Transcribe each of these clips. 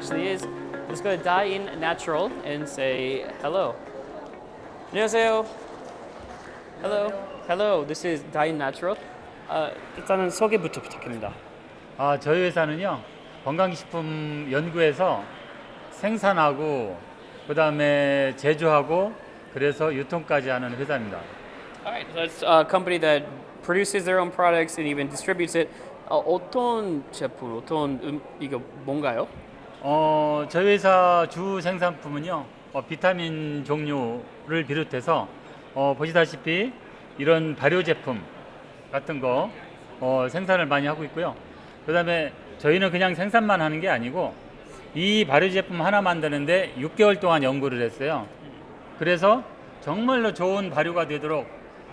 Let's go to Die in Natural and say hello. 안녕하세요. Hello. Hello. This is Die in Natural. 아, 일단은 소개부터 부탁합니다. 아, 저희 회사는요 건강식품 연구에서 생산하고 그다음에 제조하고 그래서 유통까지 하는 회사입니다. Alright, so it's a company that produces their own products and even distributes it. 어, 어떤 제품, 어떤 음, 이거 뭔가요? 어, 저희 회사 주 생산품은요 어, 비타민 종류를 비롯해서 어, 보시다시피 이런 발효 제품 같은 거 어, 생산을 많이 하고 있고요. 그 다음에 저희는 그냥 생산만 하는 게 아니고 이 발효 제품 하나 만드는데 6개월 동안 연구를 했어요. 그래서 정말로 좋은 발효가 되도록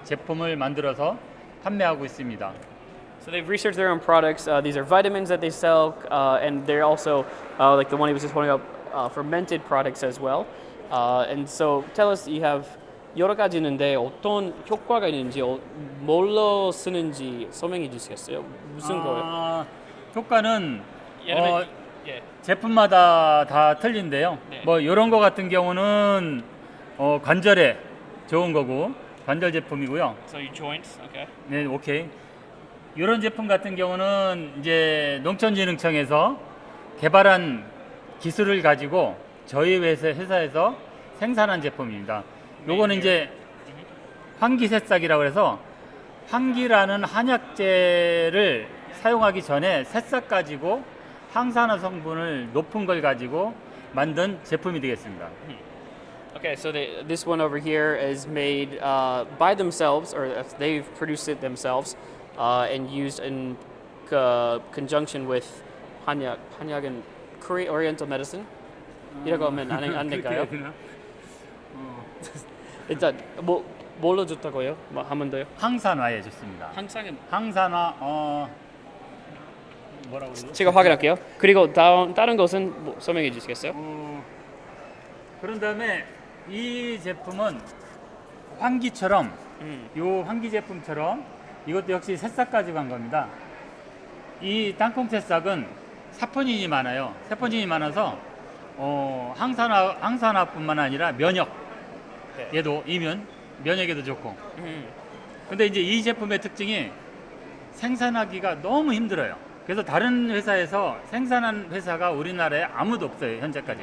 제품을 만들어서 판매하고 있습니다. So they've researched their own products. Uh, these are vitamins that they sell, uh, and they're also uh, like the one he was just holding up, uh, fermented products as well. Uh, and so tell us, you have 여러 가지 있는데 어떤 효과가 있는지, 어, 뭘로 쓰는지 설명해 주시겠어요? 무슨 거예요? 아, 효과는 예를 어, 예. 제품마다 다 틀린데요. 네. 뭐 이런 거 같은 경우는 어, 관절에 좋은 거고 관절 제품이고요. So your joints, okay. 네, 오케이. 이런 제품 같은 경우는 이제 농촌진흥청에서 개발한 기술을 가지고 저희 회사 회사에서 생산한 제품입니다. 요거는 이제 환기 새싹이라고 해서 환기라는 한약재를 사용하기 전에 새싹 가지고 항산화 성분을 높은 걸 가지고 만든 제품이 되겠습니다. Okay, so they, this one over here is made uh, by themselves, or they've produced it themselves, uh, and used in uh, conjunction with 한약, 한약은 Korean Oriental medicine. 이라고 하면 안, 안 될까요? 일단 뭐 뭘로 좋다고요? 뭐 한번 더요? 항산화에 좋습니다. 항상은 항산화 어 뭐라고 그러죠? 제가 확인할게요. 그리고 다음 다른 것은 뭐 설명해 주시겠어요? 어, 그런 다음에 이 제품은 환기처럼 음. 요 환기 제품처럼 이것도 역시 새싹 한 겁니다. 이 땅콩 새싹은 사포닌이 많아요. 사포닌이 많아서 어, 항산화 항산화뿐만 아니라 면역 네. 얘도 이면 면역에도 좋고. 음. 근데 이제 이 제품의 특징이 생산하기가 너무 힘들어요. 그래서 다른 회사에서 생산한 회사가 우리나라에 아무도 없어요, 현재까지.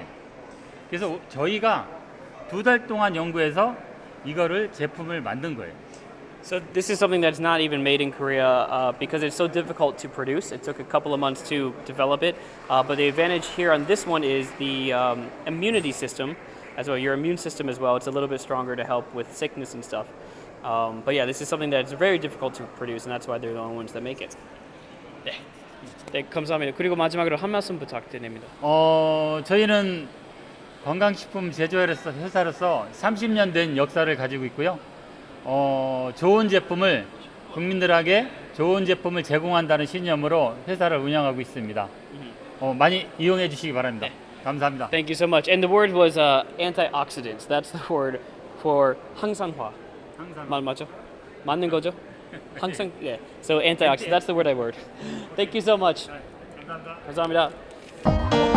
그래서 저희가 두 달 동안 연구해서 이거를 제품을 만든 거예요. So this is something that's not even made in Korea uh, because it's so difficult to produce. It took a couple of months to develop it, uh, but the advantage here on this one is the um, immunity system as well. Your immune system as well. It's a little bit stronger to help with sickness and stuff. Um, but yeah, this is something that's very difficult to produce, and that's why they're the only ones that make it. 네, 네 감사합니다. 그리고 마지막으로 한 말씀 부탁드립니다. 어, 저희는 건강식품 제조회로서 회사로서 30년 된 역사를 가지고 있고요. 어, 좋은 제품을 국민들에게 좋은 제품을 제공한다는 신념으로 회사를 운영하고 있습니다. 어, 많이 이용해 주시기 바랍니다. 감사합니다. Thank you so much. And the word was uh, antioxidants. That's the word for 항산화. 말 맞죠? 맞는 거죠? 항상 yeah. So antioxidant. That's the word I word. Thank you so much. 감사합니다. 감사합니다.